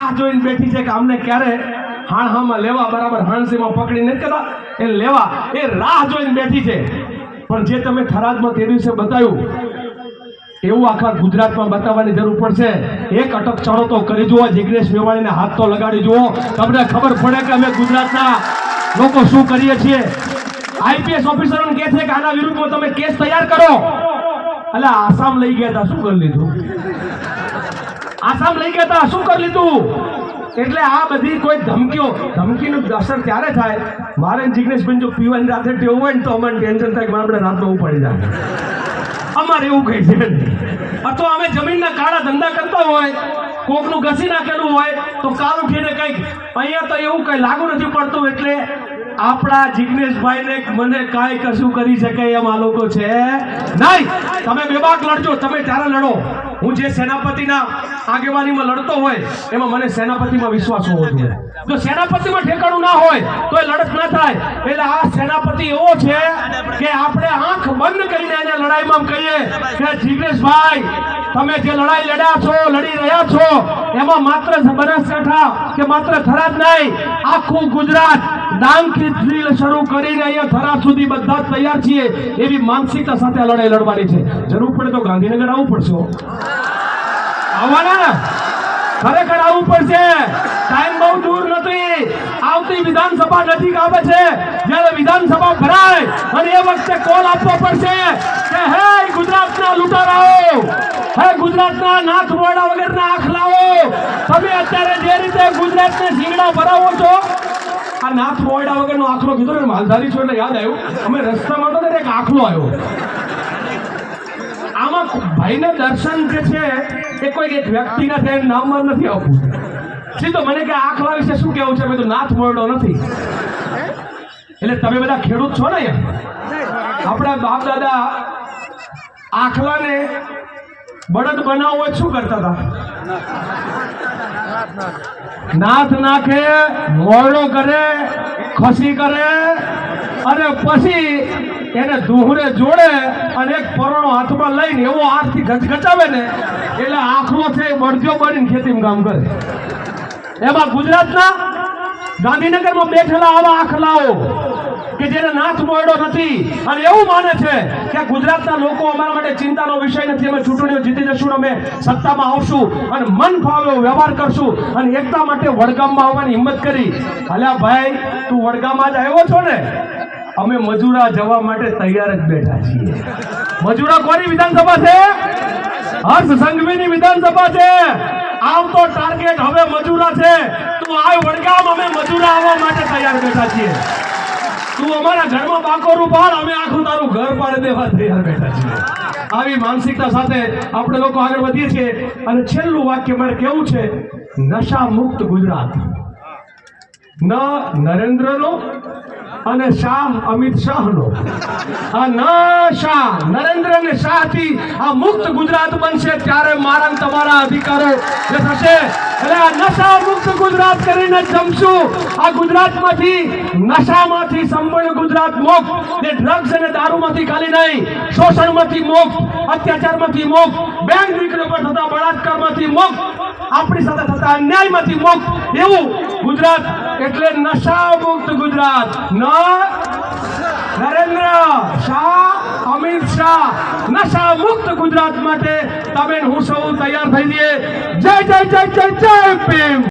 જોઈને બેઠી છે કે અમને ક્યારે હાણ હામાં લેવા બરાબર હાણસીમાં પકડી નથી કરતા. એ લેવા, એ રાહ જોઈને બેઠી છે. પણ જે તમે થરાદમાં તે દિવસે બતાવ્યું, એવું આખા ગુજરાતમાં બતાવવાની જરૂર પડશે. એક અટક ચણો તો કરી જુઓ, જિગ્નેશ મેવાણીને હાથ તો લગાડી જુઓ. તમને ખબર પડે કે અમે ગુજરાતના લોકો શું કરીએ છીએ? આઈપીએસ ઓફિસર કહે છે કે આના વિરુદ્ધમાં તમે કેસ તૈયાર કરો. એટલે આસામ લઈ ગયા હતા શું કરી લીધું? આસામ લઈ ગયા હતા શું કરી લીધું? એટલે આ બધી કોઈ ધમકીઓ, ધમકીનું અસર ત્યારે થાય, મારે જીગ્નેશ જિગ્નેશભાઈ જો પીવાની રાતે ટેવું હોય ને તો અમારે ટેન્શન થાય કે આપણે રાતમાં ઉપાડી જાય. અમારે એવું કહે છે અથવા અમે જમીનના કાળા ધંધા કરતા હોય, કોકનું ઘસી નાખેલું હોય, તો કાલ ઉઠીને કંઈક, અહીંયા તો એવું કંઈ લાગુ નથી પડતું, એટલે આપણા જિગ્નેશભાઈને મને કાંઈ કશું કરી શકે એમ આ લોકો છે. નહીં, તમે બેબાક લડજો, તમે ત્યારે લડો. હું જે સેનાપતિના આગેવાનીમાં લડતો હોય, એમાં મને સેનાપતિમાં વિશ્વાસ હોવો જોઈએ. જો સેનાપતિમાં ઠેકાણું ના હોય તો એ લડત ના થાય. એટલે આ સેનાપતિ એવો છે કે આપણે આંખ બંધ કરીને એને લડાઈમાં કહીએ કે જિગ્નેશભાઈ તમે જે લડાઈ લડ્યા છો, લડી રહ્યા છો, એમાં માત્ર બનાસકાંઠા કે માત્ર થરાદ નહીં, આખું ગુજરાત ડાંગથી શરૂ કરીને અહીંયા થરાદ સુધી બધા તૈયાર છીએ એવી માનસિકતા સાથે લડાઈ લડવાની છે. જરૂર પડે તો ગાંધીનગર આવવું પડશે. આવવાના ખરેખર આવવું પડશે. ટાઈમ બહુ દૂર નથી. આવતી વિધાનસભા નજીક આવે છે. જ્યારે વિધાનસભા ભરાય, અને એ વખતે કોલ આપવો પડશે કે, હે હે ગુજરાતના નાથ મોડા વગરના લાવો તમે અત્યારે જે રીતે ગુજરાતને શીંગડા ભરાવો છો, આ નાથ મોયડા વગરનો આખલો કીધો ને, માલધારી છો એટલે યાદ આવ્યું, અમે રસ્તામાં તો એક આંખલો આવ્યો. આમાં ભાઈને દર્શન જે છે, એ કોઈ એક વ્યક્તિના છે નામમાં નથી આવતું. સીધો મને કે આખલા વિશે શું કહેવું છે? મેં તો નાથ મોરડો નથી. એટલે તમે બધા ખેડૂત છો ને આપણા બાપ દાદા આખલાને બળદ બનાવવો શું કરતા હતા? નાથ નાખે, મોરડો કરે, ખસી કરે, અને પછી એને દુહરે જોડે અને એક પરોણો હાથમાં લઈને એવો હાથથી ગચગચાવે ને, એટલે આખલો છે એ બળજો બનીને ખેતીમાં કામ કરે. એમાં ગુજરાતના ગાંધીનગરમાં બેઠેલા આવા આખલાઓ કે જેને નાથ મોયડો નથી. અને એવું માને છે કે ગુજરાતના લોકો અમારા માટે ચિંતાનો વિષય નથી. અમે ચૂંટણીઓ જીતી જશું અમે સત્તામાં આવશું અને મન ફાવ્યો વ્યવહાર કરશું અને એકતા માટે વડગામમાં આવવાની હિંમત કરી. અલ્યા ભાઈ, તું વડગામમાં જ આવ્યો છો ને? અમે મજૂરા જવા માટે તૈયાર જ બેઠા છીએ. મજૂરા કોની વિધાનસભા છે? હર્ષ સંઘવીની વિધાનસભા છે. આવતો ટાર્ગેટ હવે મજૂરા છે. તો આવ વડગામ અમે મજૂરા આવવા માટે તૈયાર બેઠા છીએ. તું અમારા ઘરમાં બાકોરું પાડ, અમે આખું તારું ઘર પાડે દેવા તૈયાર બેઠા છીએ. આવી માનસિકતા સાથે આપણે લોકો આગળ વધીએ છીએ. અને છેલ્લું વાક્ય મારે કેવું છે નશા મુક્ત ગુજરાત. ન નરેન્દ્રનો અને શાહ અમિત શાહનો. આ ન શાહ, નરેન્દ્ર અને શાહથી આ મુક્ત ગુજરાત બનશે ત્યારે મારા તમારા અધિકારો જે થશે. એટલે આ નશા મુક્ત ગુજરાત કરીને જમશું. આ ગુજરાતમાંથી નશામાંથી સંપૂર્ણ ગુજરાત મુક્ત. જે ડ્રગ્સ અને દારૂમાંથી ખાલી નહીં, શોષણમાંથી મુક્ત, અત્યાચારમાંથી મુક્ત બેંક દીકરીઓ પર થતા બળાત્કારમાંથી મુક્ત, આપણી સાથે થતા અન્યાયમાંથી મુક્ત. એવું ગુજરાત એટલે નશા મુક્ત ગુજરાત. ન નરેન્દ્ર શાહ અમિત શાહ નશા મુક્ત ગુજરાત માટે તમે ને હું સૌ તૈયાર થઈ જઈએ જય જય જય જય જય ભીમ